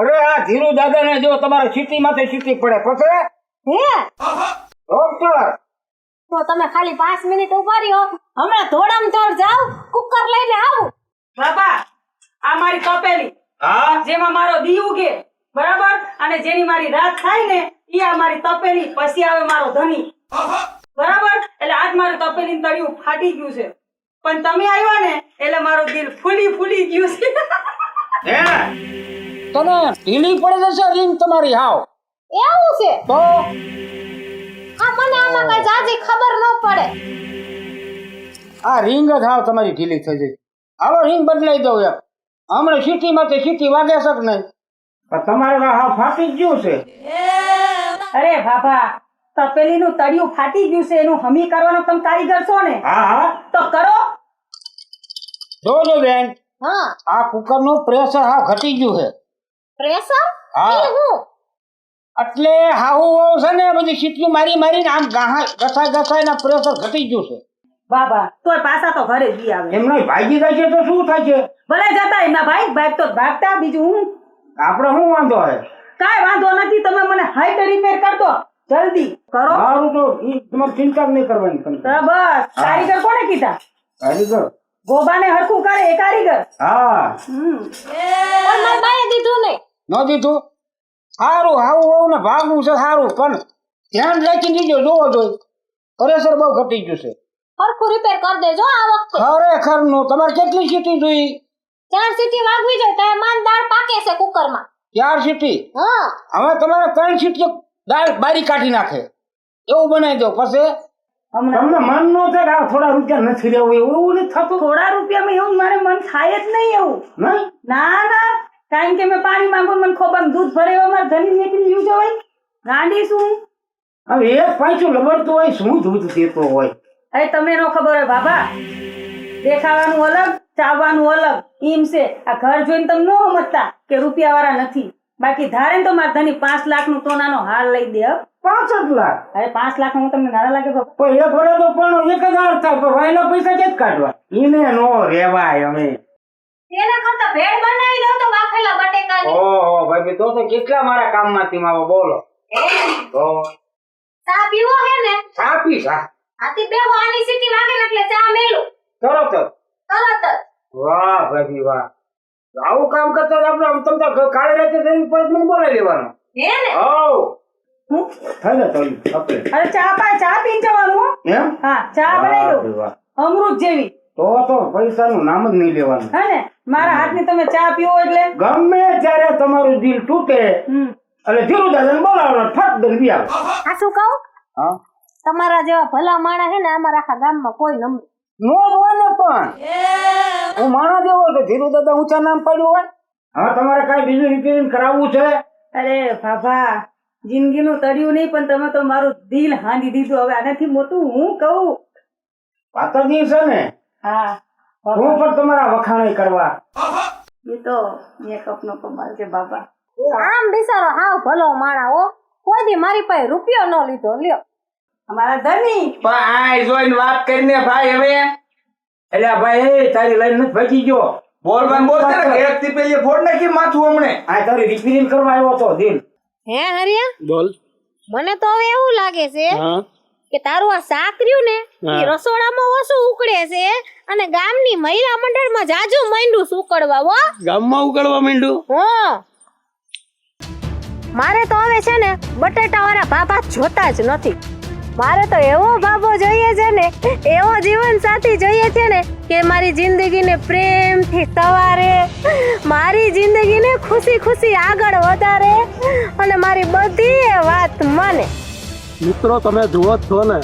અરે આ ધીરુ દાદાને જો તમારે સીટી માથે સીટી પડે પછી હે? ડોક્ટર તો તમે ખાલી પાંચ મિનિટ ઊભા રહ્યો. હમણાં ધોળામ ધોળ જાવ કુકર લઈને આવું. બાબા આ મારી તપેલી. હા? જેમાં મારો દી ઉગે બરાબર? અને જેની મારી રાત થાય ને એ આ મારી તપેલી પછી આવે મારો ધણી બરાબર? એટલે આજ મારું તપેલી તળિયું ફાટી ગયું છે. પણ તમે આવ્યા ને એટલે મારું દિલ ફૂલી ફૂલી ગયું છે. હે? તને ઢીલી પડે જશે રીંગ તમારી હાવ. એવું છે? તો? આ મને આમાં કઈ જાજી ખબર ન પડે. આ રીંગ જ હાવ તમારી ઢીલી થઈ જઈ હાલો રીંગ બદલાઈ દઉં એક હમણાં સીટી માથે સીટી વાગે છે કે નહીં? પણ તમારે તો હાવ ફાટી ગયું છે. અરે બાબા તપેલીનું તળિયું ફાટી ગયું છે એનું હમી કરવાનો તમે કારીગર છો ને? હા હા. તો કરો. જોજો બેન હા. આ કુકરનું પ્રેશર હાવ ઘટી ગયું છે. પ્રેશર? હા. હું? એટલે હાહુ વહુ છે ને બધી સીટીઓ મારી મારીને આમ ગાહા ઘસાઈ ઘસાઈને પ્રેશર ઘટી ગયું છે. બાબા તોય પાછા તો ઘરે જ આવે. એમનો ભાગી જાય છે તો શું થાય છે? ભલે જતા એમના ભાઈ ભાગ તો ભાગતા બીજું હું? આપણે શું વાંધો હે કાઈ વાંધો નથી તમે મને હાઈટ રિપેર કર દો જલ્દી કરો. મારું તો ઈ તમારે ચિંતા નહીં કરવાની તમે. તો બસ. કારીગર કોને કીધા? કારીગર? ગોબાને હરખું કરે એ કારીગર? હા. હમ. એ મારા બાએ દીધું નહીં. ન દીધું? સારું આવું વહુ ને ભાગવું છે સારું પણ ધ્યાન રાખી દીજો જોવો જોઈ પ્રેશર બહુ ઘટી ગયું છે. હરખું રિપેર કરી દેજો આ વખતે. ખરેખરનું તમારે કેટલી સીટી જોઈ? ચાર સીટી વાગવી જોઈએ તો માન દાળ પાકે છે કુકરમાં. ચાર સીટી હા. હવે તમારે ત્રણ સીટી દાળ બારી કાઢી નાખે. એવું બનાવી દો. પછી તમને મન નો થાય કે આ થોડા રૂપિયા નથી લેવું એવું નથી થતું. થોડા રૂપિયામાં એવું મારે મન થાય જ નહીં એવું. ના ના. કારણ કે મેં પાણી માંગુ મને ખોબામાં દૂધ ભરે એવા મારા ધણી નીકળી છે ભાઈ. ગાંડી શું? હવે એક પાછું લબડતું હોય શું દૂધ દેતો હોય? અરે તમે નો ખબર હોય બાબા. દેખાવાનું અલગ ચાવવાનું અલગ. એમ છે આ ઘર જોઈને તમે નો સમજતા કે રૂપિયા વાળા નથી. બાકી ધારે ને તો મારા ધણી પાંચ લાખનું સોનાનો હાર લઈ દે. પાંચ જ લાખ? અરે પાંચ લાખ હું તમને નાના લાગે બાપા? પણ એક તો પણ એક હજાર થાય પણ વાયના પૈસા ક્યાં કાઢવા? એને નો રેવાય અમે. એના કરતા ભેળ બનાવી દો તો બાફેલા બટેકાની. ઓહો ભાઈ તો તો કેટલા મારા કામમાંથી માવો બોલો. તો ચા પીવો હે ને? સાપી સા આથી બેહો આની સીટી વાગે એટલે ચા મેલું. તરત તરત વાહ ભાઈ વાહ. આવું કામ કરતા આપણે આમ તમને કાળે રાતે જઈને પરત મને બોલાવી લેવાનો હે ને? હો હું? થાય આપણે. અરે ચા પા ચા પીને જવાનું હો. હા? ચા બનાવી વાહ દઉં ભાઈ વાહ. અમૃત જેવી. તો તો પૈસાનું નામ જ નહીં લેવાનું. હે ને? મારા હાથની તમે ચા પીવો એટલે? ગમે ત્યારે તમારું દિલ તૂટે એટલે ધીરુ દાદાને બોલાવો ઠક બી આવે. આ શું કહું? હા. તમારા જેવા ભલા માણસ હે ને અમારા આખા ગામમાં કોઈ નમ નો હોય ને પણ. હું માણા જેવો તો ધીરુ દાદા ઊંચા નામ પડ્યું હોય. હા તમારે કઈ બીજું રિપેરિંગ કરાવવું છે? અરે બાબા જિંદગીનું તળિયું નહીં પણ તમે તો મારું દિલ હાંડી દીધું. હવે આનાથી મોટું હું કહું? પાતળજી છે ને. હા. હું પણ તમારા વખાણે કરવા. એ તો મેકઅપ નો કમાલ છે બાબા. આમ બિચારો હાવ ભલો માણા હો. કોઈ દી મારી પાસે રૂપિયો ન લીધો લ્યો. અમારા ધની પણ આ જોઈને વાત કરીને ભાઈ હવે એટલે ભાઈ તારી લાઈન નથી ભાગી ગયો. બોલવાન બોલતે ને એક થી પેલી ફોડ નાખી માથું હમણે. આ તારી રિપેરિંગ કરવા આવ્યો તો દિલ હે હરિયા? બોલ. મને તો હવે એવું લાગે છે કે તારું આ શાક રહ્યું ને એ રસોડામાં ઓછું ઉકળે છે. અને ગામની મહિલા મંડળમાં જાજુ માંડ્યું સુકડવા હો? ગામમાં ઉકળવા માંડ્યું? હો. મારે તો હવે છે ને બટેટાવાળા ભાભા જોતા જ નથી. મારે તો એવો ભાભો જોઈએ છે ને એવો જીવન સાથી જોઈએ છે ને કે મારી જિંદગીને પ્રેમથી સવારે મારી જિંદગીને ખુશી ખુશી આગળ વધારે અને મારી બધી વાત માને. મિત્રો તમે જુઓ છો ને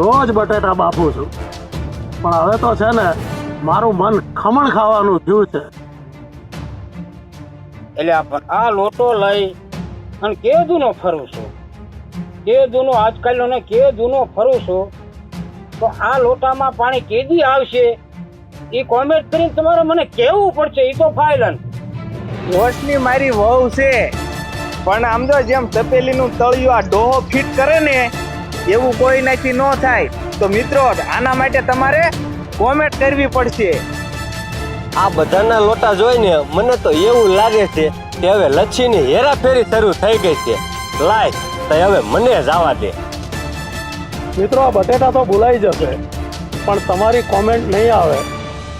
રોજ બટેટા બાફું છું. પણ હવે તો છે ને મારું મન ખમણ ખાવાનું થયું છે. એટલે આ પણ આ લોટો લઈ અને કે જૂનો ફરું છું. કે જૂનો આજકાલનો ને કે જૂનો ફરું છું. તો આ લોટામાં પાણી કેદી આવશે? એ કોમેન્ટ કરીને તમારે મને કહેવું પડશે એ તો ફાઇલન રોશની મારી વહુ છે. પણ આમ તો જેમ તપેલીનું તળિયું આ ડોહો ફિટ કરે ને એવું કોઈ નાથી ન થાય. તો મિત્રો આના માટે તમારે કોમેન્ટ કરવી પડશે. આ બધાના લોટા જોઈને મને તો એવું લાગે છે કે હવે લચ્છીની હેરાફેરી શરૂ થઈ ગઈ છે. લાય તો હવે મને જવા દે. મિત્રો આ બટેટા તો ભૂલાઈ જશે પણ તમારી કોમેન્ટ નહીં આવે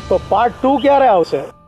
તો પાર્ટ ટુ ક્યારે આવશે?